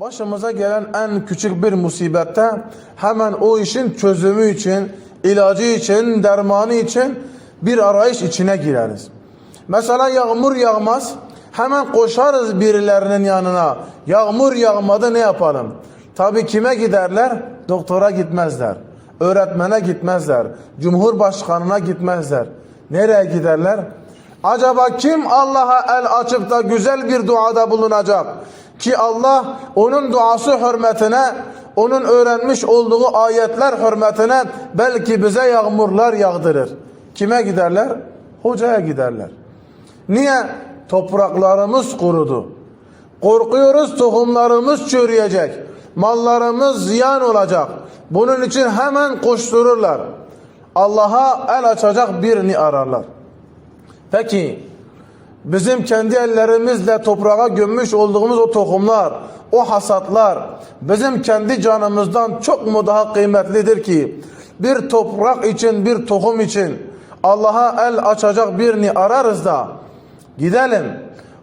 Başımıza gelen en küçük bir musibette hemen o işin çözümü için, ilacı için, dermanı için bir arayış içine gireriz. Mesela yağmur yağmaz, hemen koşarız birilerinin yanına. Yağmur yağmadı ne yapalım? Tabii kime giderler? Doktora gitmezler. Öğretmene gitmezler. Cumhurbaşkanına gitmezler. Nereye giderler? Acaba kim Allah'a el açıp da güzel bir duada bulunacak? Ki Allah onun duası hürmetine, onun öğrenmiş olduğu ayetler hürmetine belki bize yağmurlar yağdırır. Kime giderler? Hocaya giderler. Niye? Topraklarımız kurudu. Korkuyoruz tohumlarımız çürüyecek. Mallarımız ziyan olacak. Bunun için hemen koştururlar. Allah'a el açacak birini ararlar. Peki bizim kendi ellerimizle toprağa gömmüş olduğumuz o tohumlar, o hasatlar bizim kendi canımızdan çok mu daha kıymetlidir ki bir toprak için, bir tohum için Allah'a el açacak birini ararız da gidelim.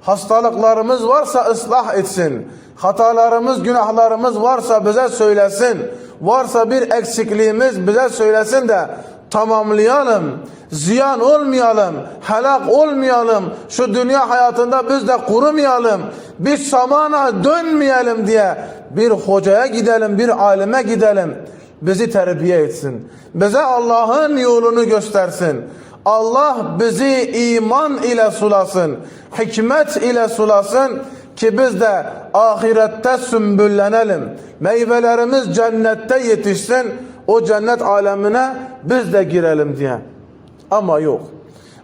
Hastalıklarımız varsa ıslah etsin. Hatalarımız, günahlarımız varsa bize söylesin. Varsa bir eksikliğimiz bize söylesin de tamamlayalım. Ziyan olmayalım. Helak olmayalım. Şu dünya hayatında biz de kurumayalım. Biz samana dönmeyelim diye bir hocaya gidelim, bir alime gidelim. Bizi terbiye etsin. Bize Allah'ın yolunu göstersin. Allah bizi iman ile sulasın. Hikmet ile sulasın ki biz de ahirette sümbüllenelim. Meyvelerimiz cennette yetişsin. O cennet alemine biz de girelim diye. Ama yok.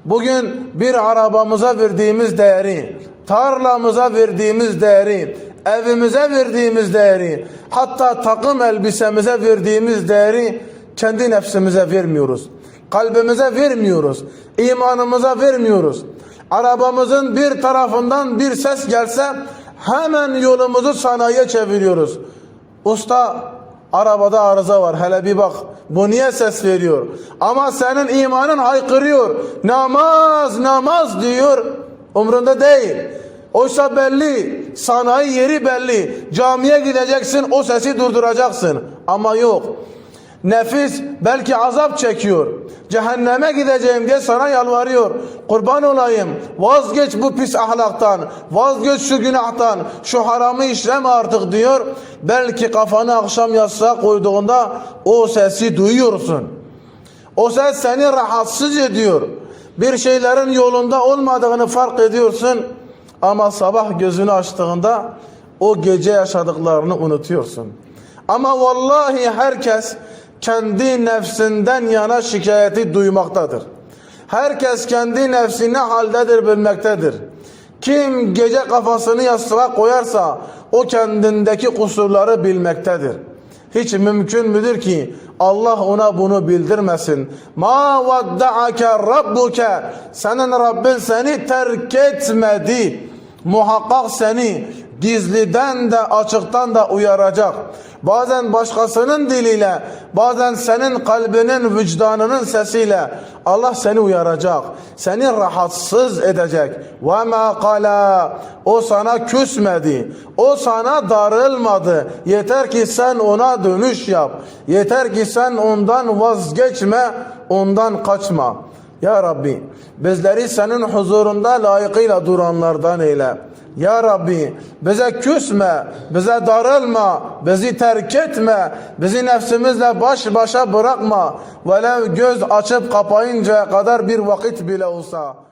Bugün bir arabamıza verdiğimiz değeri, tarlamıza verdiğimiz değeri, evimize verdiğimiz değeri, hatta takım elbisemize verdiğimiz değeri kendi nefsimize vermiyoruz. Kalbimize vermiyoruz. imanımıza vermiyoruz. Arabamızın bir tarafından bir ses gelse hemen yolumuzu sanayiye çeviriyoruz. Usta arabada arıza var hele bir bak bu niye ses veriyor? Ama senin imanın haykırıyor. Namaz namaz diyor. Umrunda değil. Oysa belli, sanayi yeri belli. Camiye gideceksin, o sesi durduracaksın. Ama yok. Nefis belki azap çekiyor. Cehenneme gideceğim diye sana yalvarıyor. Kurban olayım. Vazgeç bu pis ahlaktan. Vazgeç şu günahtan. Şu haramı işleme artık diyor. Belki kafanı akşam yastığa koyduğunda o sesi duyuyorsun. O ses seni rahatsız ediyor. Bir şeylerin yolunda olmadığını fark ediyorsun. Ama sabah gözünü açtığında o gece yaşadıklarını unutuyorsun. Ama vallahi herkes kendi nefsinden yana şikayeti duymaktadır. Herkes kendi nefsi ne haldedir bilmektedir. Kim gece kafasını yastığa koyarsa o kendindeki kusurları bilmektedir. Hiç mümkün müdür ki Allah ona bunu bildirmesin. Ma vadda'ake rabbuke senin Rabbin seni terk etmedi. Muhakkak seni gizliden de açıktan da uyaracak. Bazen başkasının diliyle, bazen senin kalbinin, vicdanının sesiyle Allah seni uyaracak. Seni rahatsız edecek. Ve ma kala o sana küsmedi. O sana darılmadı. Yeter ki sen ona dönüş yap. Yeter ki sen ondan vazgeçme, ondan kaçma. Ya Rabbi bizleri senin huzurunda layıkıyla duranlardan eyle. Ya Rabbi bize küsme, bize darılma, bizi terk etme, bizi nefsimizle baş başa bırakma. Velev göz açıp kapayıncaya kadar bir vakit bile olsa.